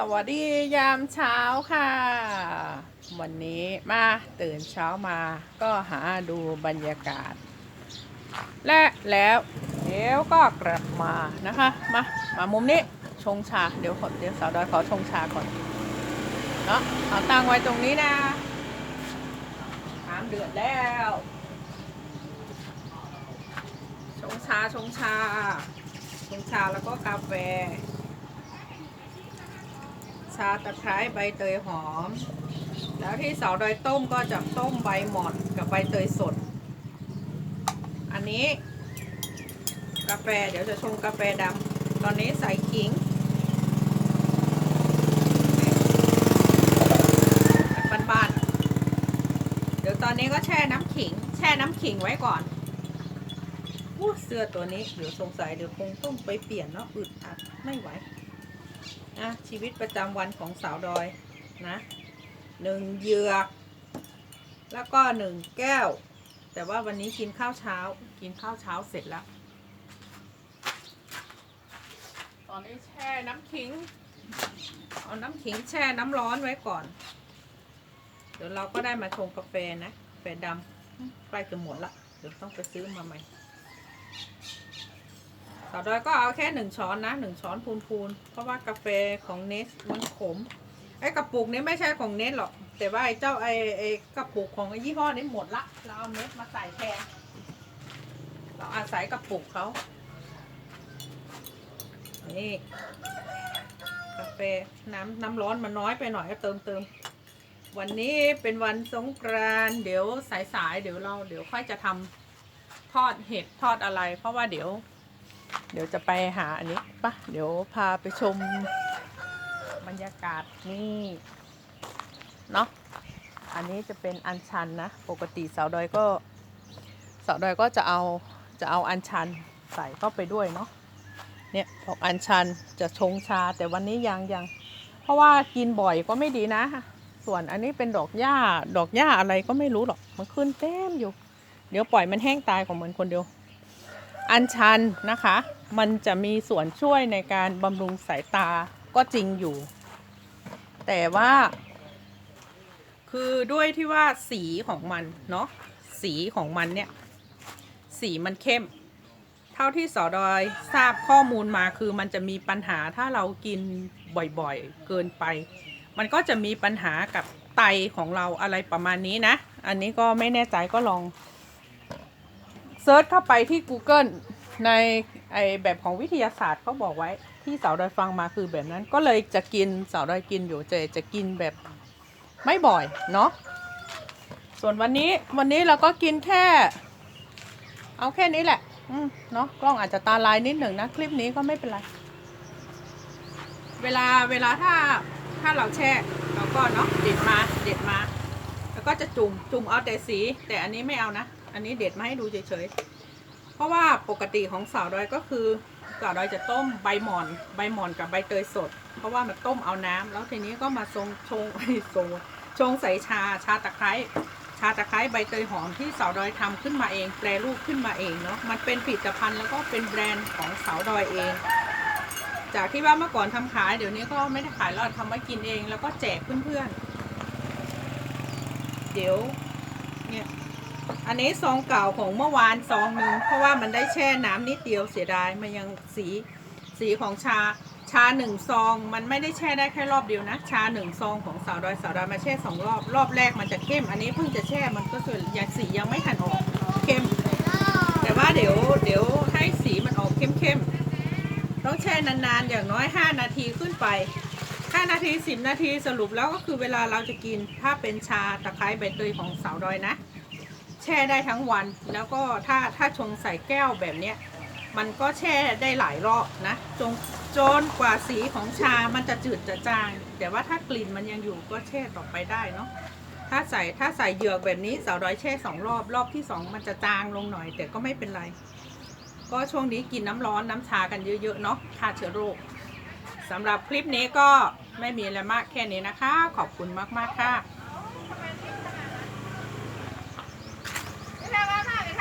สวัสดียามเช้าค่ะ วันนี้มาตื่นเช้ามาก็หาดูบรรยากาศ และแล้วเดี๋ยวก็กลับมานะคะ มา มามุมนี้ชงชา เดี๋ยวขอเดี๋ยวสาวดอยขอชงชาก่อนเนาะเอาตั้งไว้ตรงนี้นะน้ำเดือดแล้ว ชงชาชงชา ชงชาแล้วก็กาแฟ ชาตะไคร้ใบเตยหอม แล้วที่เสาดอยต้มก็จะต้มใบหมอนกับใบเตยสด อันนี้ กาแฟเดี๋ยวจะชงกาแฟดำตอนนี้ใส่ขิงบ้านๆเดี๋ยวตอนนี้ก็แช่น้ำขิง แช่น้ำขิงไว้ก่อนอู้เสื้อตัวนี้เดี๋ยวสงสัยเดี๋ยวคงต้องไปเปลี่ยนเนาะอึดอัดไม่ไหว นะชีวิตประจำวันของสาวดอยนะหนึ่งเหยือกแล้วก็หนึ่งแก้ว แต่ว่าวันนี้กินข้าวเช้า กินข้าวเช้าเสร็จแล้ว ตอนนี้แช่น้ำขิง เอาน้ำขิงแช่น้ำร้อนไว้ก่อน เดี๋ยวเราก็ได้มาชงกาแฟนะกาแฟดำใกล้จะหมดละเดี๋ยวต้องไปซื้อมาใหม่าวดอยก็เอาแค่หนึ่งช้อนนะหนึ่งช้อนพูนๆเพราะว่ากาแฟของเนสมันขมไอ้กระปุกนี้ไม่ใช่ของเนสหรอก แต่ว่าไอ้เจ้าไอ้ไอ้กระปุกของไอ้ยี่ห้อนี้หมดละเราเอาเนสมาใส่แทนเราอาศัยกระปุกเขานี่กาแฟน้ำน้ำร้อนมันน้อยไปหน่อยก็เติมเติมวันนี้เป็นวันสงกรานเดี๋ยวสายๆเดี๋ยวเราเดี๋ยวค่อยจะทำทอดเห็ดทอดอะไร เพราะว่าเดี๋ยว เดี๋ยวจะไปหาอันนี้ปะเดี๋ยวพาไปชมบรรยากาศนี่เนาะอันนี้จะเป็นอันชันนะ ปกติสาวดอยก็สาวดอยก็จะเอาจะเอาอันชันใส่เข้าไปด้วยเนาะเนี่ยดอกอันชันจะชงชาแต่วันนี้ยังยังเพราะว่ากินบ่อยก็ไม่ดีนะ ส่วนอันนี้เป็นดอกหญ้าดอกหญ้าอะไรก็ไม่รู้หรอกมันขึ้นเต็มอยู่ เดี๋ยวปล่อยมันแห้งตายของมันคนเดียว อัญชันนะคะ มันจะมีส่วนช่วยในการบำรุงสายตาก็จริงอยู่ แต่ว่า คือด้วยที่ว่าสีของมันเนาะสีของมันเนี่ย สีมันเข้ม เท่าที่สอดอยทราบข้อมูลมาคือมันจะมีปัญหาถ้าเรากินบ่อยๆ เกินไป มันก็จะมีปัญหากับไตของเราอะไรประมาณนี้นะ อันนี้ก็ไม่แน่ใจก็ลองเซิร์ชเข้าไปที่ Google ในไอแบบของวิทยาศาสตร์เขาบอกไว้ที่สาวดอยฟังมาคือแบบนั้นก็เลยจะกินสาวดอยกินอยู่จะจะกินแบบไม่บ่อยเนาะส่วนวันนี้วันนี้เราก็กินแค่ เอาแค่นี้แหละอืมเนาะกล้องอาจจะตาลายนิดหนึ่งนะคลิปนี้ก็ไม่เป็นไร เวลาเวลาถ้าถ้าเราแช่เราก็เนาะเด็ดมาเด็ดมา แล้วก็จะจุ่มจุ่มเอาแต่สี แต่อันนี้ไม่เอานะ อันนี้เด็ดมาให้ดูเฉยๆ เพราะว่าปกติของสาวดอยก็คือสาวดอยจะต้มใบหม่อน ใบหม่อนกับใบเตยสด เพราะว่ามันต้มเอาน้ำแล้วทีนี้ก็มาชงชงชงชงใส่ชาชาตะไคร้ชาตะไคร้ใบเตยหอมที่สาวดอยทำขึ้นมาเอง แปรรูปขึ้นมาเองเนาะมันเป็นผลิตภัณฑ์แล้วก็เป็นแบรนด์ของสาวดอยเอง จากที่ว่าเมื่อก่อนทำขายเดี๋ยวนี้ก็ไม่ได้ขายแล้วทำไว้กินเอง แล้วก็แจกเพื่อนๆเดี๋ยวเนี่ย อันนี้ซองเก่าของเมื่อวานซองหนึ่งเพราะว่ามันได้แช่น้ำนิดเดียวเสียดายมันยังสีสีของชาชาหนึ่งซอง มันไม่ได้แช่ได้แค่รอบเดียวนะ ชาหนึ่งซองของสาวดอยสาวดอยมาแช่สองรอบรอบแรกมันจะเข้ม อันนี้เพิ่งจะแช่มันก็ส่วนยังสียังไม่ทันออกเข้ม แต่ว่าเดี๋ยวเดี๋ยวให้สีมันออกเข้มๆต้องแช่นานๆอย่างน้อย 5 นาทีขึ้นไป 5 นาที 10 นาทีสรุปแล้วก็คือเวลาเราจะกินถ้าเป็นชาตะไคร้ใบเตยของสาวดอยนะ แช่ได้ทั้งวัน แล้วก็ถ้าถ้าชงใส่แก้วแบบเนี้ยมันก็แช่ได้หลายรอบนะจงจนกว่าสีของชามันจะจืดจะจาง แต่ว่าถ้ากลิ่นมันยังอยู่ก็แช่ต่อไปได้เนาะถ้าใส่ถ้าใส่เหยือกแบบนี้สาวดอยแช่สองรอบรอบที่สองมันจะจางลงหน่อย แต่ก็ไม่เป็นไร ก็ช่วงนี้กินน้ำร้อนน้ำชากันเยอะๆเนาะฆ่าเชื้อโรคสำหรับคลิปนี้ก็ไม่มีอะไรมากแค่นี้นะคะ ขอบคุณมากๆค่ะ